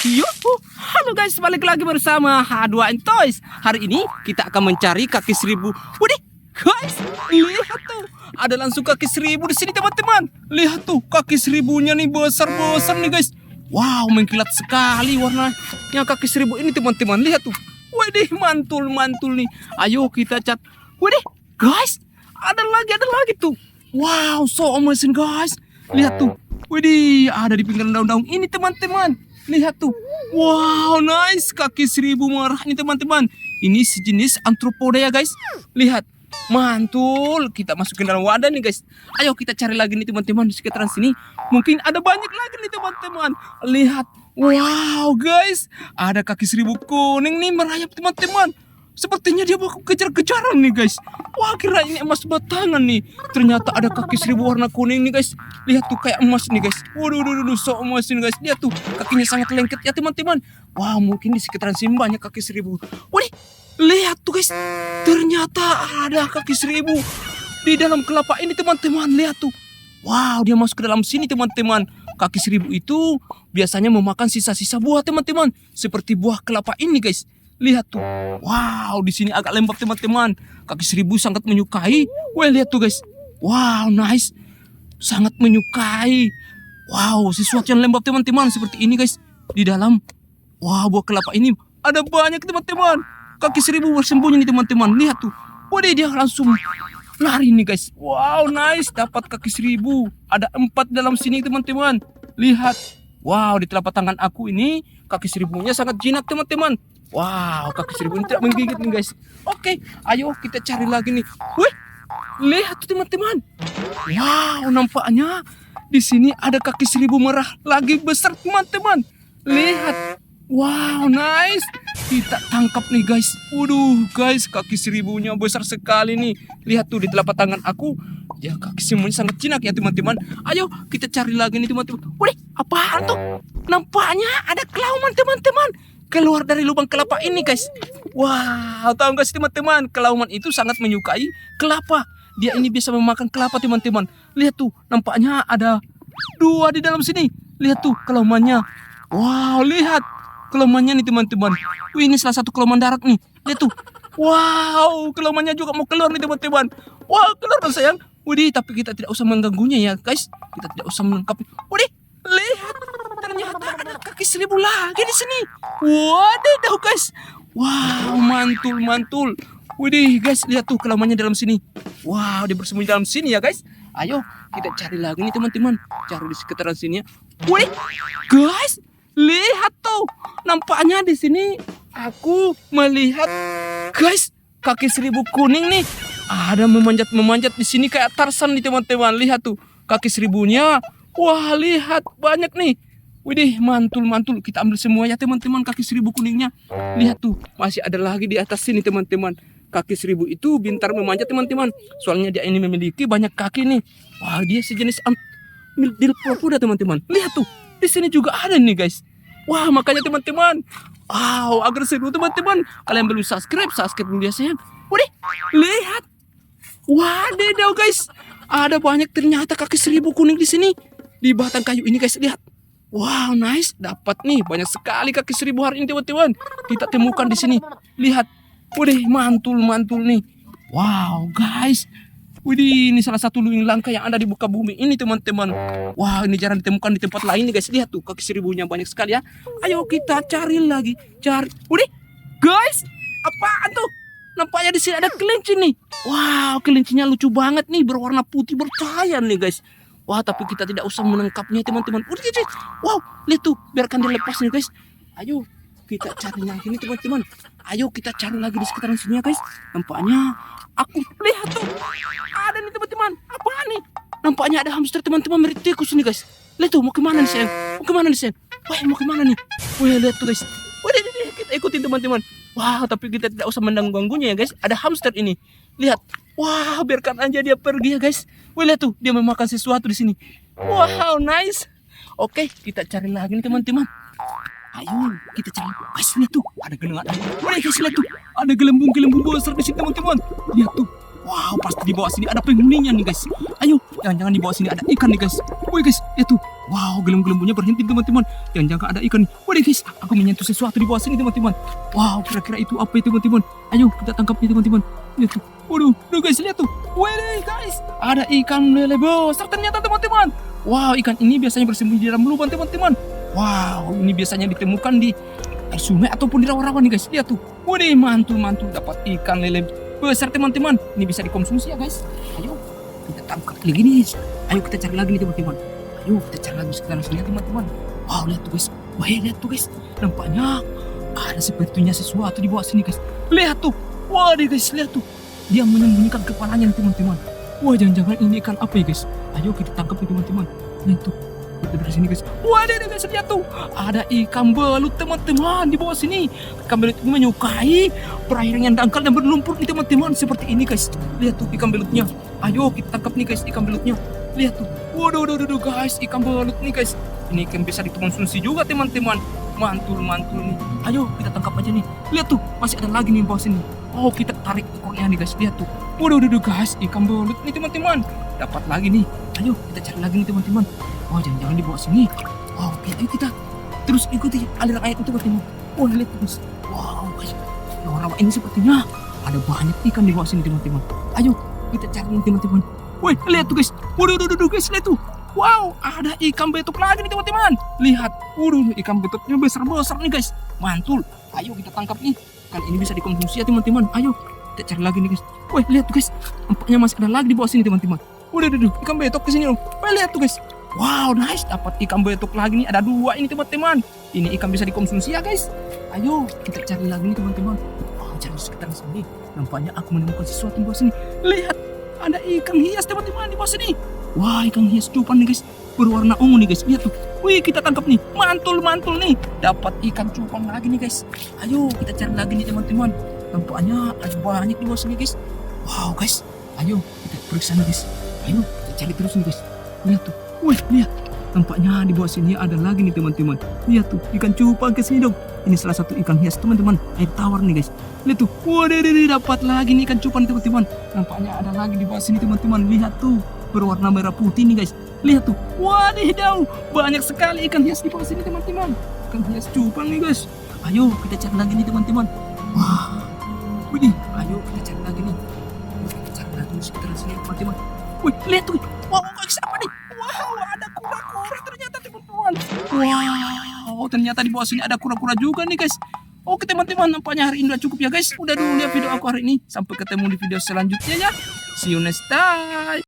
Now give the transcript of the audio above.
Yuhu, halo guys, balik lagi bersama H2N Toys. Hari ini kita akan mencari kaki seribu. Waduh, guys, lihat tuh. Ada langsung kaki seribu di sini teman-teman. Lihat tuh, kaki seribunya nih besar-besar nih guys. Wow, mengkilat sekali warnanya kaki seribu ini teman-teman. Lihat tuh. Waduh, mantul-mantul nih. Ayo kita cat. Waduh, guys, ada lagi, ada lagi tuh. Wow, so amazing guys. Lihat tuh. Widih, ada di pinggiran daun-daun ini teman-teman. Lihat tuh. Wow, nice. Kaki seribu merah ini teman-teman. Ini sejenis antropoda ya guys. Lihat. Mantul. Kita masukin dalam wadah nih guys. Ayo kita cari lagi nih teman-teman di sekitaran sini. Mungkin ada banyak lagi nih teman-teman. Lihat. Wow guys. Ada kaki seribu kuning nih merayap teman-teman. Sepertinya dia mau kejar-kejaran nih guys. Wah kira ini emas batangan nih. Ternyata ada kaki seribu warna kuning nih guys. Lihat tuh kayak emas nih guys. Waduh, waduh, waduh, so emas nih guys. Lihat tuh kakinya sangat lengket ya teman-teman. Wah mungkin di sekitaran sini banyak kaki seribu. Waduh, lihat tuh guys. Ternyata ada kaki seribu di dalam kelapa ini teman-teman. Lihat tuh. Wow dia masuk ke dalam sini teman-teman. Kaki seribu itu biasanya memakan sisa-sisa buah teman-teman. Seperti buah kelapa ini guys. Lihat tuh. Wow, di sini agak lembab teman-teman. Kaki seribu sangat menyukai. Wah, lihat tuh guys. Wow, nice. Sangat menyukai. Wow, sesuatu yang lembab teman-teman seperti ini guys. Di dalam wah buah kelapa ini ada banyak teman-teman. Kaki seribu bersembunyi nih teman-teman. Lihat tuh. Wah, dia langsung lari nih guys. Wow, nice. Dapat kaki seribu. Ada empat dalam sini teman-teman. Lihat. Wow, di telapak tangan aku ini kaki seribunya sangat jinak teman-teman. Wow, kaki seribu ini tidak menggigit nih guys. Oke, ayo kita cari lagi nih. Wih, lihat tuh teman-teman. Wow, nampaknya di sini ada kaki seribu merah lagi besar teman-teman. Lihat. Wow, nice. Kita tangkap nih guys. Waduh, guys, kaki seribunya besar sekali nih. Lihat tuh di telapak tangan aku. Ya, kaki seribunya sangat jinak ya teman-teman. Ayo kita cari lagi nih teman-teman. Wih, apaan tuh? Nampaknya ada kelauman teman-teman keluar dari lubang kelapa ini guys. Wow, tahu nggak sih teman-teman? Kelauman itu sangat menyukai kelapa. Dia ini bisa memakan kelapa teman-teman. Lihat tuh, nampaknya ada dua di dalam sini. Lihat tuh kelaumannya. Wow, lihat kelaumannya nih teman-teman. Wih, ini salah satu kelauman darat nih. Lihat tuh. Wow, kelaumannya juga mau keluar nih teman-teman. Wow, keluar dong sayang. Widih, tapi kita tidak usah mengganggunya ya guys. Kita tidak usah menangkapnya. Widih, lihat kaki seribu lagi di sini. Waduh, guys. Wow, mantul, mantul. Widih, guys, lihat tuh kelamannya dalam sini. Wow, dia bersembunyi dalam sini ya, guys. Ayo, kita cari lagi nih, teman-teman. Cari di sekitaran sini ya. Widih, guys, lihat tuh. Nampaknya di sini aku melihat, guys, kaki seribu kuning nih. Ada memanjat-memanjat di sini kayak Tarsan nih, teman-teman. Lihat tuh, kaki seribunya. Wah, lihat banyak nih. Widih, mantul-mantul. Kita ambil semuanya teman-teman kaki seribu kuningnya. Lihat tuh, masih ada lagi di atas sini teman-teman. Kaki seribu itu bintar memanjat teman-teman. Soalnya dia ini memiliki banyak kaki nih. Wah, dia sejenis dilpopoda teman-teman. Lihat tuh, di sini juga ada nih guys. Wah, makanya teman-teman. Wow, agar seru teman-teman. Kalian belum subscribe, subscribe dulu ya sayang. Widih, lihat. Wadidaw guys. Ada banyak ternyata kaki seribu kuning di sini. Di batang kayu ini guys, lihat. Wow, nice. Dapat nih banyak sekali kaki seribu hari ini teman-teman. Kita temukan di sini. Lihat. Widih, mantul-mantul nih. Wow, guys. Widih, ini salah satu luing langka yang ada di buka bumi ini teman-teman. Wah, ini jarang ditemukan di tempat lain nih guys. Lihat tuh, kaki seribunya banyak sekali ya. Ayo kita cari lagi. Cari. Widih, guys. Apaan tuh? Nampaknya di sini ada kelinci nih. Wow, kelincinya lucu banget nih, berwarna putih bercahaya nih guys. Wah, tapi kita tidak usah menangkapnya teman-teman. Udah, Wow, lihat tuh, biarkan dia lepas nih guys. Ayo, kita cari lagi nih teman-teman. Ayo kita cari lagi di sekitaran sini ya guys. Nampaknya aku lihat tuh. Ada nih teman-teman. Apa nih? Nampaknya ada hamster teman-teman mirip tikus nih guys. Lihat tuh, mau ke mana nih sayang? Mau ke mana nih sayang? Wah, mau ke mana nih? Wah, lihat tuh guys. Wah, kita ikutin teman-teman. Wah, tapi kita tidak usah mengganggunya ya guys. Ada hamster ini. Lihat. Wah, biarkan aja dia pergi ya guys. Wah, lihat tuh, dia memakan sesuatu di sini. Wow, nice. Oke, kita cari lagi nih teman-teman. Ayo, kita cari. Guys, lihat tuh, ada gelembung. Wah, guys, lihat tuh, ada gelembung-gelembung besar di sini teman-teman. Lihat tuh. Wow, pasti di bawah sini ada penghuninya nih guys. Ayo, jangan-jangan di bawah sini ada ikan nih guys. Woi guys, lihat tuh. Wow, gelembung-gelembungnya berhenti teman-teman. Jangan-jangan ada ikan. Waduh guys, aku menyentuh sesuatu di bawah sini teman-teman. Wow, kira-kira itu apa itu teman-teman? Ayo kita tangkapnya teman-teman. Lihat tuh. Waduh, tuh guys, lihat tuh. Waduh guys, ada ikan lele besar ternyata teman-teman. Wow, ikan ini biasanya bersembunyi di dalam lubang teman-teman. Wow, ini biasanya ditemukan di air sungai ataupun di rawa-rawa nih guys. Lihat tuh. Waduh, mantul-mantul dapat ikan lele besar teman-teman. Ini bisa dikonsumsi ya guys. Ayo, kita tangkap lagi nih. Ayo kita cari lagi nih teman-teman. Ayo kita cari lagi sekitar sini teman-teman. Wow lihat tuh guys. Wah lihat tuh guys. Nampaknya ada sepertinya sesuatu di bawah sini guys. Lihat tuh. Wah guys lihat tuh. Dia menyembunyikan kepalanya teman-teman. Wah jangan-jangan ini ikan apa ya guys. Ayo kita tangkap nih teman-teman. Lihat tuh. Kita dari sini guys. Wah deh, guys lihat tuh. Ada ikan belut teman-teman di bawah sini. Ikan belut ini menyukai perairan yang dangkal dan berlumpur nih teman-teman. Seperti ini guys. Lihat tuh ikan belutnya. Ayo kita tangkap nih guys ikan belutnya. Lihat tuh. Waduh, waduh, waduh, guys, ikan belut nih guys. Ini ikan bisa dikonsumsi juga teman-teman. Mantul, mantul nih. Ayo kita tangkap aja nih. Lihat tuh, masih ada lagi nih bawah sini. Oh, kita tarik ekornya nih guys. Lihat tuh. Waduh, waduh, guys, ikan belut nih teman-teman. Dapat lagi nih. Ayo kita cari lagi nih teman-teman. Oh, jangan-jangan di bawah sini. Oh, oke, ayo kita terus ikuti aliran air itu teman-teman. Oh, lihat guys. Wow, guys. Rawa-rawa ini sepertinya ada banyak ikan di bawah sini teman-teman. Ayo kita cari nih teman-teman. Wih, lihat tuh guys. Waduh, waduh, waduh, guys, lihat tuh. Wow, ada ikan betuk lagi nih teman-teman. Lihat, waduh, ikan betuknya besar-besar nih guys. Mantul. Ayo kita tangkap nih. Kan ini bisa dikonsumsi ya teman-teman. Ayo, kita cari lagi nih guys. Wih, lihat tuh guys. Nampaknya masih ada lagi di bawah sini teman-teman. Waduh, waduh, ikan betok ke sini dong. Wih, lihat tuh guys. Wow, nice. Dapat ikan betok lagi nih. Ada dua ini teman-teman. Ini ikan bisa dikonsumsi ya guys. Ayo, kita cari lagi nih teman-teman. Wow, cari sekitar sini. Nampaknya aku menemukan sesuatu di bawah sini. Lihat, ada ikan hias teman-teman di bawah sini. Wah ikan hias cupan nih guys Berwarna ungu nih guys Lihat tuh Wih kita tangkap nih. Mantul-mantul nih. Dapat ikan cupang lagi nih guys. Ayo kita cari lagi nih teman-teman. Nampaknya ada banyak di bawah sini guys. Wow guys. Ayo kita periksa nih guys. Ayo kita cari terus nih guys. Lihat tuh. Wih lihat. Nampaknya di bawah sini ada lagi nih teman-teman. Lihat tuh ikan cupang ke sini dong. Ini salah satu ikan hias teman-teman. Air tawar nih guys. Lihat tuh. Waduh dapat lagi nih ikan cupang teman-teman. Nampaknya ada lagi di bawah sini teman-teman. Lihat tuh berwarna merah putih nih guys. Lihat tuh, wadidaw, banyak sekali ikan hias di bawah sini teman-teman. Ikan hias cupang nih guys. Ayo kita cari lagi nih teman-teman. Wah, wih, ayo kita cari lagi nih. Kita cari lagi di sekitar sini teman-teman. Wih, lihat tuh, wow apa nih? Wow, ada kura-kura ternyata teman-teman. Wow, ternyata di bawah sini ada kura-kura juga nih guys. Oke teman-teman, nampaknya hari ini udah cukup ya guys. Udah dulu lihat video aku hari ini. Sampai ketemu di video selanjutnya ya. See you next time.